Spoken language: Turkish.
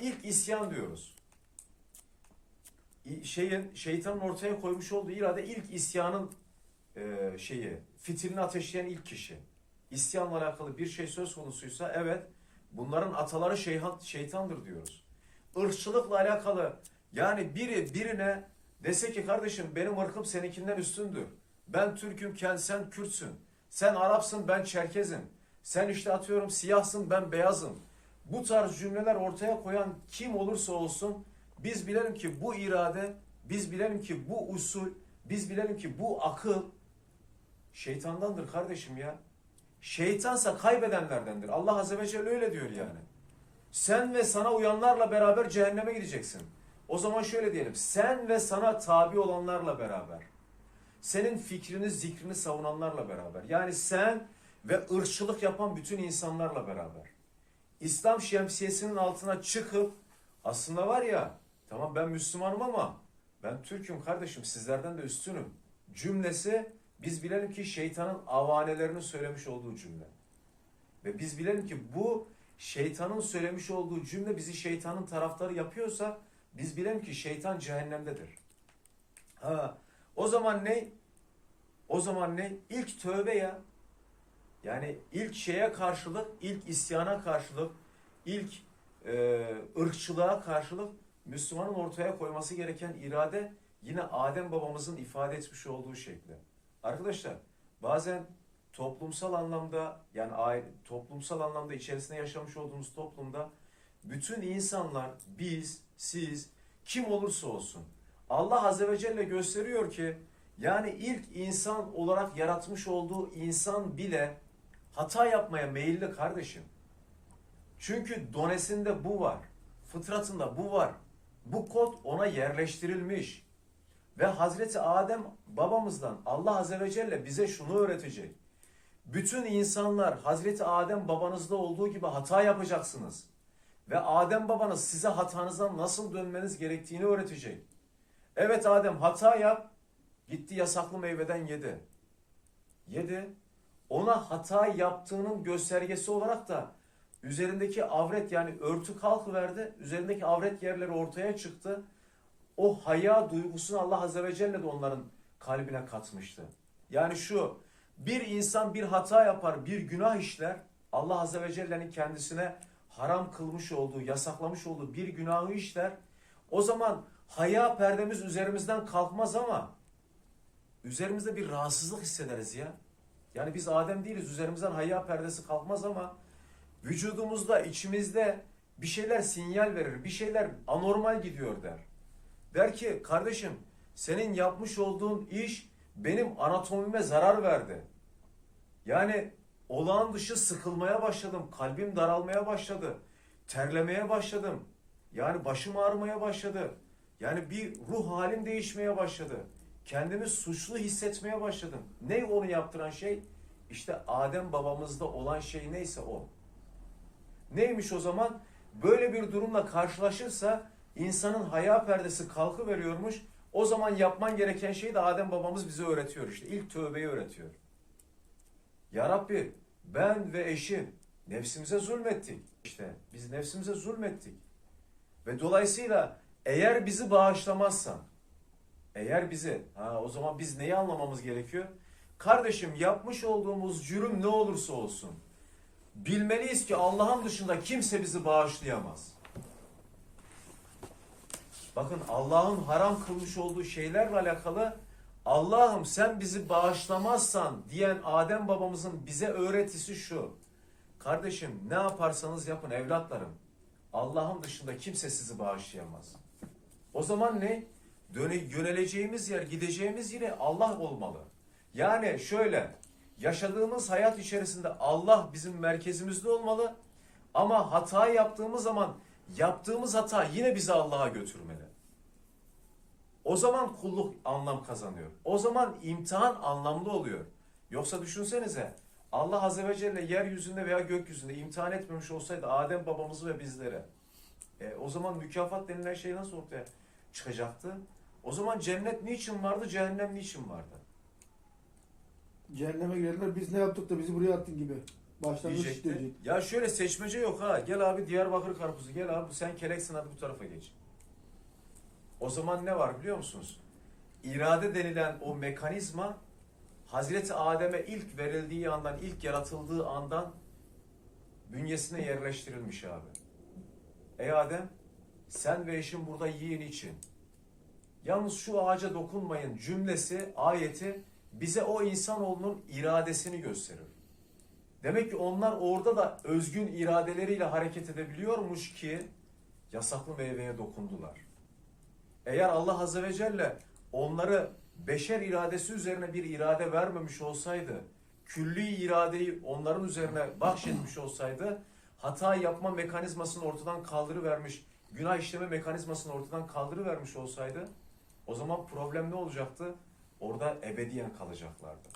İlk isyan diyoruz. Şeyin şeytanın ortaya koymuş olduğu irade ilk isyanın e, şeyi, fitilini ateşleyen ilk kişi. İsyanla alakalı bir şey söz konusuysa evet bunların ataları şeyhan, şeytandır diyoruz. Irkçılıkla alakalı yani biri birine dese ki kardeşim benim ırkım seninkinden üstündür. Ben Türk'üm sen Kürtsün. Sen Arapsın ben Çerkezim. Sen işte atıyorum siyahsın ben beyazım. Bu tarz cümleler ortaya koyan kim olursa olsun biz bilelim ki bu irade, biz bilelim ki bu usul, biz bilelim ki bu akıl şeytandandır kardeşim ya. Şeytansa kaybedenlerdendir. Allah Azze ve Celle öyle diyor yani. Sen ve sana uyanlarla beraber cehenneme gideceksin. O zaman şöyle diyelim. Sen ve sana tabi olanlarla beraber. Senin fikrini, zikrini savunanlarla beraber. Yani sen ve ırkçılık yapan bütün insanlarla beraber. İslam şemsiyesinin altına çıkıp aslında var ya tamam ben Müslümanım ama ben Türk'üm kardeşim sizlerden de üstünüm cümlesi biz bilelim ki şeytanın avanelerinin söylemiş olduğu cümle. Ve biz bilelim ki bu şeytanın söylemiş olduğu cümle bizi şeytanın taraftarı yapıyorsa biz bilelim ki şeytan cehennemdedir. Ha, o zaman ne? O zaman ne? İlk tövbe ya. Yani ilk şeye karşılık, ilk isyana karşılık, ilk e, ırkçılığa karşılık Müslümanın ortaya koyması gereken irade yine Adem babamızın ifade etmiş olduğu şekli. Arkadaşlar bazen toplumsal anlamda yani aile, toplumsal anlamda içerisinde yaşamış olduğumuz toplumda bütün insanlar biz, siz kim olursa olsun Allah Azze ve Celle gösteriyor ki yani ilk insan olarak yaratmış olduğu insan bile hata yapmaya meyilli kardeşim. Çünkü donesinde bu var. Fıtratında bu var. Bu kod ona yerleştirilmiş. Ve Hazreti Adem babamızdan Allah Azze ve Celle bize şunu öğretecek. Bütün insanlar Hazreti Adem babanızda olduğu gibi hata yapacaksınız. Ve Adem babanız size hatanızdan nasıl dönmeniz gerektiğini öğretecek. Evet Adem hata yap. Gitti yasaklı meyveden yedi. Yedi. Ona hata yaptığının göstergesi olarak da üzerindeki avret yani örtü kalkıverdi. Üzerindeki avret yerleri ortaya çıktı. O haya duygusunu Allah Azze ve Celle de onların kalbine katmıştı. Yani şu bir insan bir hata yapar, bir günah işler. Allah Azze ve Celle'nin kendisine haram kılmış olduğu, yasaklamış olduğu bir günahı işler. O zaman haya perdemiz üzerimizden kalkmaz ama üzerimizde bir rahatsızlık hissederiz ya. Yani biz Adem değiliz. Üzerimizden haya perdesi kalkmaz ama vücudumuzda, içimizde bir şeyler sinyal verir. Bir şeyler anormal gidiyor der. Der ki kardeşim senin yapmış olduğun iş benim anatomime zarar verdi. Yani olağan dışı sıkılmaya başladım. Kalbim daralmaya başladı. Terlemeye başladım. Yani başım ağrımaya başladı. Yani bir ruh halim değişmeye başladı. Kendimi suçlu hissetmeye başladım. Ne onu yaptıran şey? İşte Adem babamızda olan şey neyse o. Neymiş o zaman? Böyle bir durumla karşılaşırsa insanın haya perdesi kalkı veriyormuş. O zaman yapman gereken şeyi de Adem babamız bize öğretiyor işte. İlk tövbeyi öğretiyor. Ya Rabbi ben ve eşim nefsimize zulmettik. İşte biz nefsimize zulmettik. Ve dolayısıyla eğer bizi bağışlamazsan, eğer bizi, ha o zaman biz neyi anlamamız gerekiyor? Kardeşim yapmış olduğumuz cürüm ne olursa olsun, bilmeliyiz ki Allah'ın dışında kimse bizi bağışlayamaz. Bakın Allah'ın haram kılmış olduğu şeylerle alakalı Allah'ım sen bizi bağışlamazsan diyen Adem babamızın bize öğretisi şu. Kardeşim ne yaparsanız yapın evlatlarım. Allah'ın dışında kimse sizi bağışlayamaz. O zaman ne? Döne, yöneleceğimiz yer, gideceğimiz yine Allah olmalı. Yani şöyle, yaşadığımız hayat içerisinde Allah bizim merkezimizde olmalı. Ama hata yaptığımız zaman yaptığımız hata yine bizi Allah'a götürmeli. O zaman kulluk anlam kazanıyor. O zaman imtihan anlamlı oluyor. Yoksa düşünsenize Allah Azze ve Celle yeryüzünde veya gökyüzünde imtihan etmemiş olsaydı Adem babamızı ve bizlere e, o zaman mükafat denilen şey nasıl ortaya çıkacaktı? O zaman cennet niçin vardı, cehennem niçin vardı? Cehenneme girdiler biz ne yaptık da bizi buraya attın gibi. Başlangıç diyecekti. diyecek. Ya şöyle seçmece yok ha. Gel abi Diyarbakır karpuzu. Gel abi sen keleksin hadi bu tarafa geç. O zaman ne var biliyor musunuz? İrade denilen o mekanizma Hazreti Adem'e ilk verildiği andan, ilk yaratıldığı andan bünyesine yerleştirilmiş abi. Ey Adem sen ve eşin burada yiyin için. Yalnız şu ağaca dokunmayın cümlesi, ayeti bize o insanoğlunun iradesini gösterir. Demek ki onlar orada da özgün iradeleriyle hareket edebiliyormuş ki yasaklı meyveye dokundular. Eğer Allah Azze ve Celle onları beşer iradesi üzerine bir irade vermemiş olsaydı, külli iradeyi onların üzerine bahşetmiş olsaydı, hata yapma mekanizmasını ortadan kaldırıvermiş, günah işleme mekanizmasını ortadan kaldırıvermiş olsaydı, o zaman problem ne olacaktı? Orada ebediyen kalacaklardı.